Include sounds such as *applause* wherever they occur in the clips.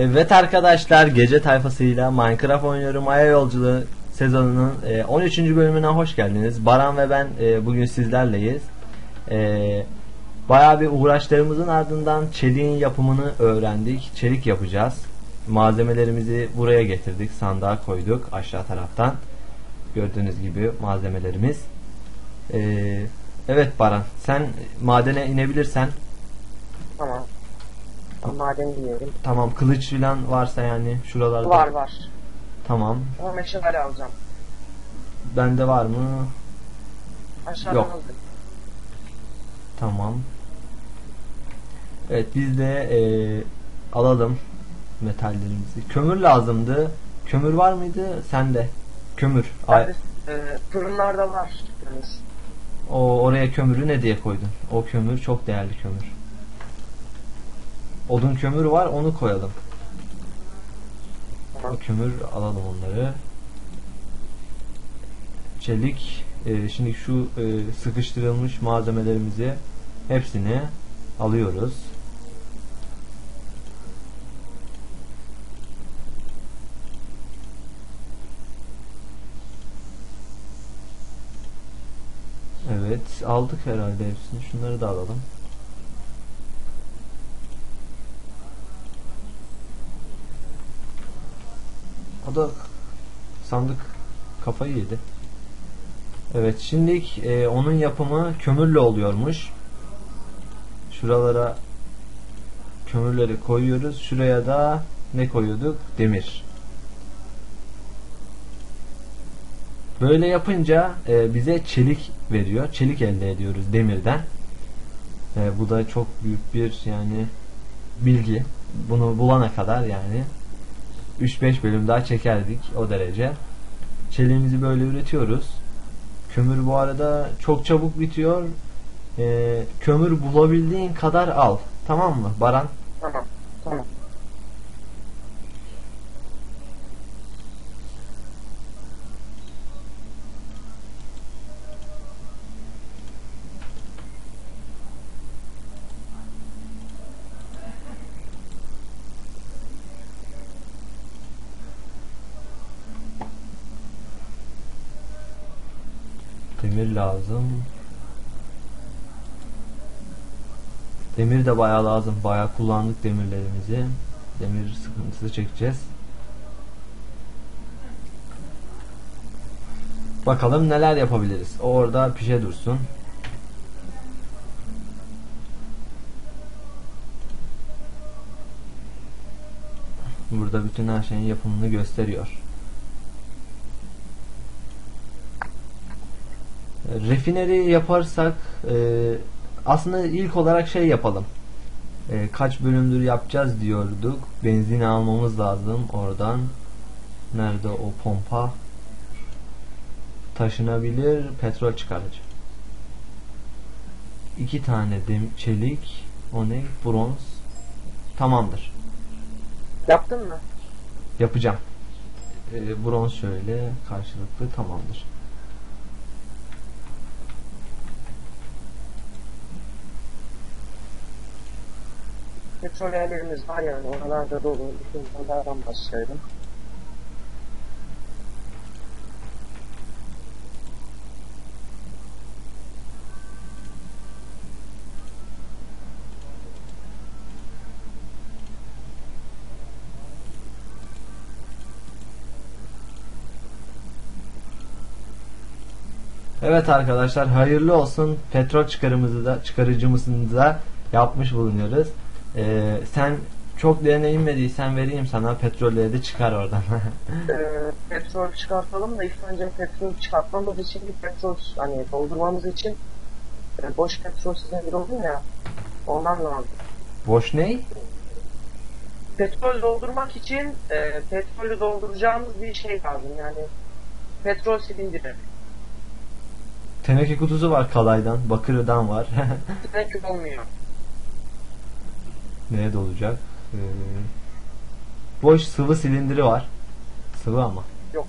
Evet arkadaşlar gece tayfasıyla Minecraft oynuyorum Aya Yolculuğu sezonunun e, 13. bölümüne hoş geldiniz. Baran ve ben e, bugün sizlerleyiz. E, bayağı bir uğraşlarımızın ardından çeliğin yapımını öğrendik. Çelik yapacağız. Malzemelerimizi buraya getirdik. Sandığa koyduk aşağı taraftan. Gördüğünüz gibi malzemelerimiz. E, evet Baran sen madene inebilirsen Tamam. Maden diyelim. Tamam kılıç falan varsa yani şuralarda. Var var. Tamam. Ama meşale alacağım. Bende var mı? Aşağıdan Yok. aldım. Tamam. Evet biz de eee, alalım metallerimizi. Kömür lazımdı. Kömür var mıydı? Sende. Kömür. Ay, e, fırınlarda var. o oraya kömürü ne diye koydun? O kömür çok değerli kömür. Odun kömür var onu koyalım. O kömür alalım onları. Çelik. e, şimdi şu e, sıkıştırılmış malzemelerimizi hepsini alıyoruz. Evet aldık herhalde hepsini. Şunları da alalım. O da sandık kafayı yedi. Evet şimdi e, onun yapımı kömürle oluyormuş. Şuralara kömürleri koyuyoruz. Şuraya da ne koyuyorduk? Demir. Böyle yapınca e, bize çelik veriyor. Çelik elde ediyoruz demirden. E, bu da çok büyük bir yani bilgi. Bunu bulana kadar yani 3-5 bölüm daha çekerdik o derece. Çeliğimizi böyle üretiyoruz. Kömür bu arada çok çabuk bitiyor. Ee, kömür bulabildiğin kadar al. Tamam mı Baran? Tamam. Tamam. Demir lazım. Demir de bayağı lazım. Bayağı kullandık demirlerimizi. Demir sıkıntısı çekeceğiz. Bakalım neler yapabiliriz. Orada pişe dursun. Burada bütün her şeyin yapımını gösteriyor. Refineri yaparsak e, aslında ilk olarak şey yapalım. E, kaç bölümdür yapacağız diyorduk. Benzin almamız lazım oradan. Nerede o pompa? Taşınabilir petrol çıkarıcı. İki tane dem çelik. O ne? Bronz. Tamamdır. Yaptın mı? Yapacağım. E, bronz şöyle karşılıklı tamamdır. Petrol yerlerimiz var yani. Oralarda dolu. Bütün onlardan başlayalım. Evet arkadaşlar hayırlı olsun. Petrol çıkarımızı da çıkarıcımızı da yapmış bulunuyoruz. Ee, sen çok derine inmediysen vereyim sana petrolleri de çıkar oradan. *laughs* Ee, petrol çıkartalım da ilk önce petrol çıkartmamız için bir petrol hani doldurmamız için e, boş petrol silindir oluyor ya ondan lazım. Boş ney? Petrol doldurmak için e, petrolü dolduracağımız bir şey lazım yani petrol silindiri. Teneke kutusu var kalaydan, bakırdan var. *laughs* Direkt olmuyor. Neye dolacak? Ee, boş sıvı silindiri var. Sıvı ama. Yok.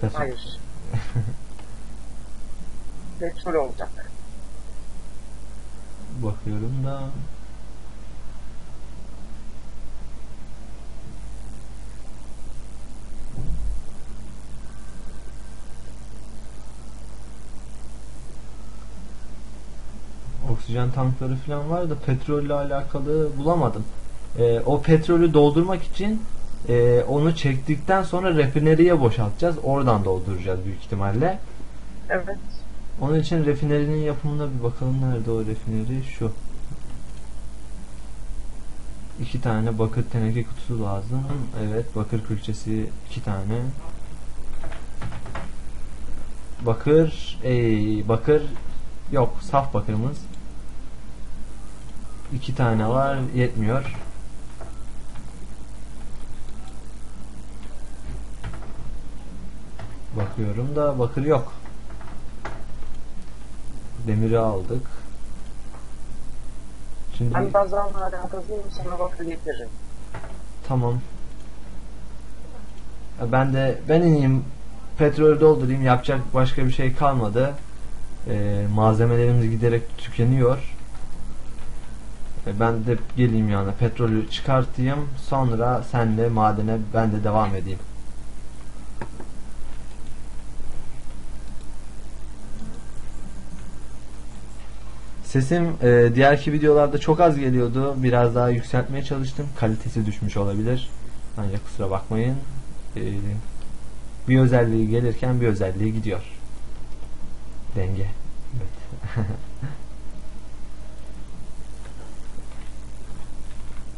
Petrol. Hayır. *laughs* petrol olacak. Bakıyorum da oksijen tankları falan var da petrolle alakalı bulamadım. Ee, o petrolü doldurmak için e, onu çektikten sonra rafineriye boşaltacağız. Oradan dolduracağız büyük ihtimalle. Evet. Onun için refinerinin yapımına bir bakalım. Nerede o refineri? Şu. İki tane bakır teneke kutusu lazım. Evet bakır külçesi iki tane. Bakır, ey bakır yok saf bakırımız. İki tane var yetmiyor. Bakıyorum da bakır yok. Demiri aldık. Şimdi Ben birazdan maden kazıyım sana bakır getiririm. Tamam. Ben de ben ineyim petrolü doldurayım yapacak başka bir şey kalmadı. Ee, malzemelerimiz giderek tükeniyor. E, ben de geleyim yani petrolü çıkartayım sonra senle madene ben de devam edeyim. Sesim e, diğerki videolarda çok az geliyordu. Biraz daha yükseltmeye çalıştım. Kalitesi düşmüş olabilir. Ancak kusura bakmayın. E, bir özelliği gelirken bir özelliği gidiyor. Denge. Evet. *laughs*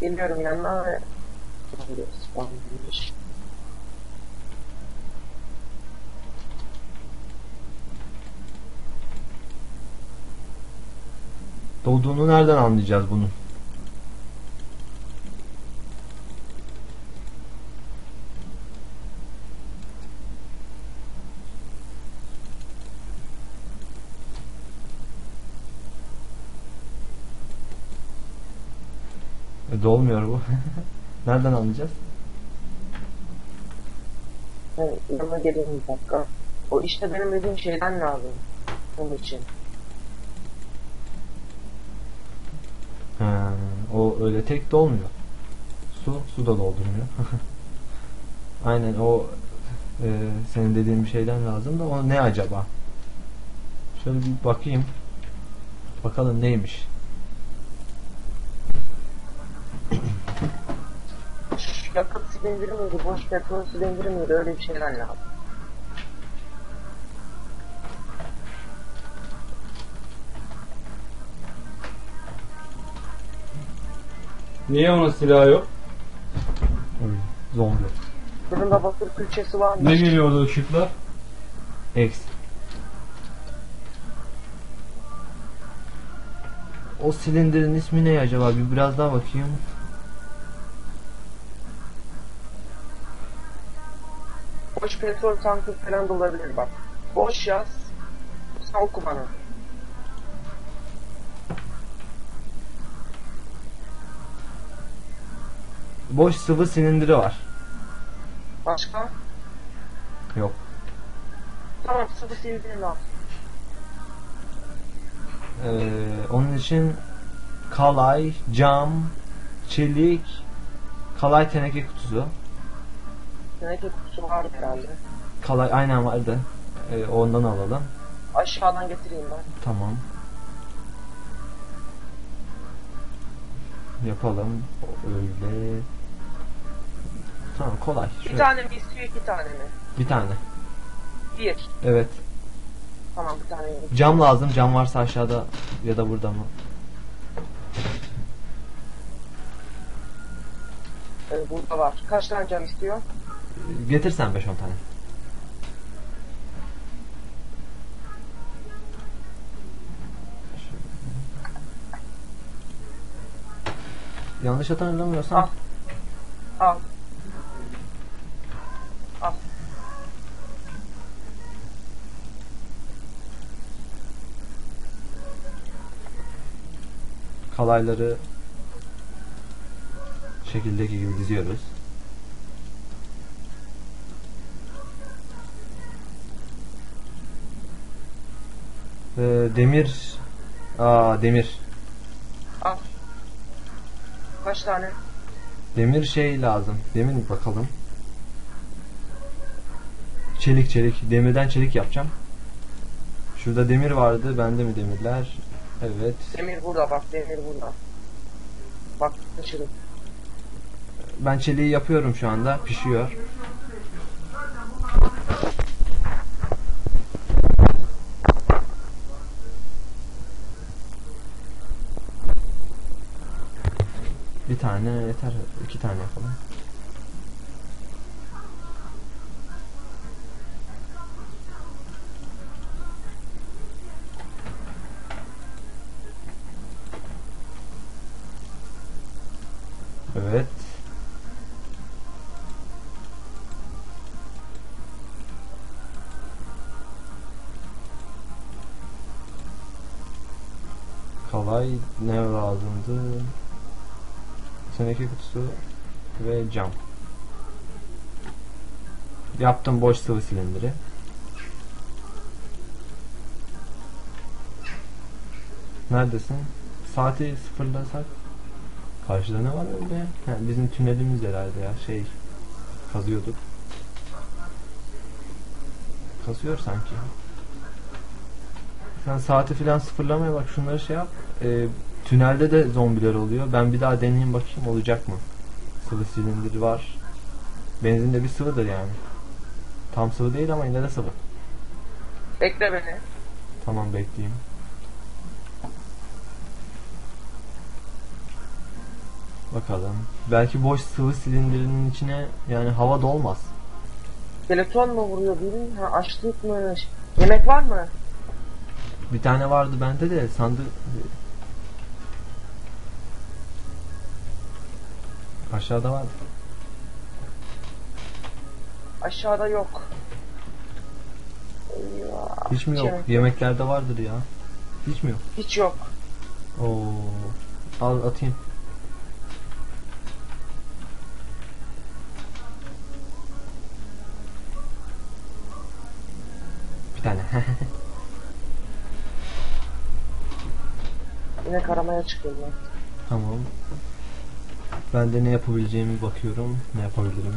Geliyorum yanına ve... Doğduğunu nereden anlayacağız bunun? Dolmuyor bu. *laughs* nereden anlayacağız? Ben yanına geleyim bir dakika. O işte benim dediğim şeyden lazım. Onun için. Ha, o öyle tek dolmuyor. Su, su da doldurmuyor. *laughs* Aynen o e, senin dediğin bir şeyden lazım da o ne acaba? Şöyle bir bakayım. Bakalım neymiş. Yakıt silindiri miydi, boş petrol silindiri miydi öyle bir şeyler lazım. Niye onun silahı yok? Zombi. Fırında bakır külçesi var mı? Ne geliyordu ışıklar? X. O silindirin ismi ne acaba? Bir biraz daha bakayım. Boş petrol tankı falan da olabilir bak. Boş yaz. Sen oku bana. Boş sıvı silindiri var. Başka? Yok. Tamam sıvı silindiri lazım. Ee, onun için kalay, cam, çelik, kalay teneke kutusu. Teneke kutusu vardı herhalde. Kalay aynen vardı. Ee, ondan alalım. Aşağıdan getireyim ben. Tamam. Yapalım. Öyle. Tamam kolay. Bir Şöyle- tane mi istiyor iki tane mi? Bir tane. Bir. Evet. Tamam bir tane yok. Cam lazım. Cam varsa aşağıda ya da burada mı? Ee, burada var. Kaç tane cam istiyor? Getirsen 5-10 tane. Yanlış hatırlamıyorsam Al. Al. Al. kalayları şekildeki gibi diziyoruz. Ee, demir Aa demir. Al. Kaç tane? Demir şey lazım. Demir mi bakalım? Çelik çelik. Demirden çelik yapacağım. Şurada demir vardı. Bende mi demirler? Evet. Demir burada bak demir burada. Bak taşıdım. Ben çeliği yapıyorum şu anda. Pişiyor. Tane yeter. iki tane yapalım. Evet. Kalay ne lazımdı? Seneki kutusu ve cam. Yaptım boş sıvı silindiri. Neredesin? Saati sıfırlasak. Karşıda ne var öyle? Ha, bizim tünelimiz herhalde ya. Şey kazıyorduk. Kazıyor sanki. Sen saati filan sıfırlamaya bak şunları şey yap. Ee, tünelde de zombiler oluyor. Ben bir daha deneyeyim bakayım olacak mı? Sıvı silindir var. Benzin de bir sıvıdır yani. Tam sıvı değil ama yine de sıvı. Bekle beni. Tamam bekleyeyim. Bakalım. Belki boş sıvı silindirinin içine yani hava dolmaz. Skeleton mu vuruyor bilmiyorum. Ha açlıkmış. Yemek var mı? Bir tane vardı bende de sandık aşağıda var. Aşağıda yok. Eyvah. Hiç mi yok? Yemek- Yemeklerde vardır ya. Hiç mi yok? Hiç yok. Oo. Al atayım. Bir tane. *laughs* Yine karamaya çıkıyorum. ben. tamam. Ben de ne yapabileceğimi bakıyorum. Ne yapabilirim?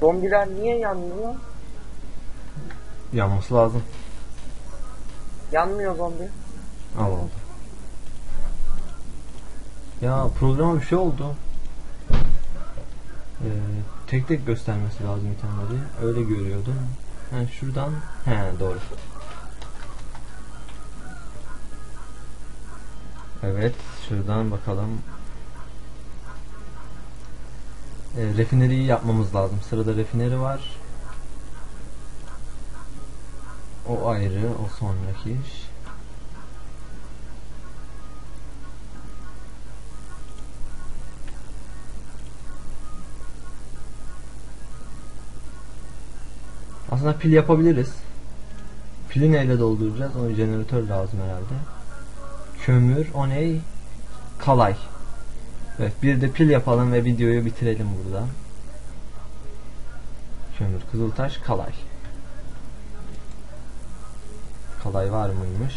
Zombiler niye yanmıyor? Yanması lazım. Yanmıyor zombi. Al oldu. Ya programa bir şey oldu. Ee, tek tek göstermesi lazım itemleri. Öyle görüyordum. Yani şuradan he doğru. Evet, şuradan bakalım. Ee, refineriyi yapmamız lazım. Sırada refineri var. O ayrı, o sonraki iş. Aslında pil yapabiliriz. Pili neyle dolduracağız? O jeneratör lazım herhalde. Kömür, o ne? Kalay. Evet, bir de pil yapalım ve videoyu bitirelim burada. Kömür, kızıltaş, kalay. Kalay var mıymış?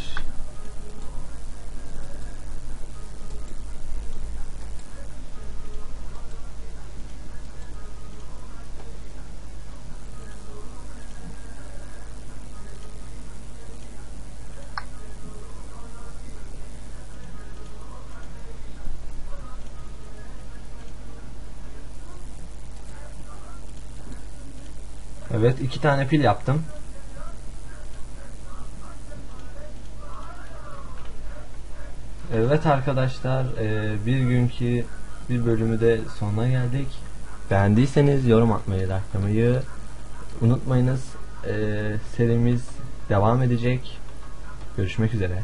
Evet iki tane pil yaptım. Evet arkadaşlar e, bir günkü bir bölümü de sonuna geldik. Beğendiyseniz yorum atmayı, likelamayı unutmayınız. E, serimiz devam edecek. Görüşmek üzere.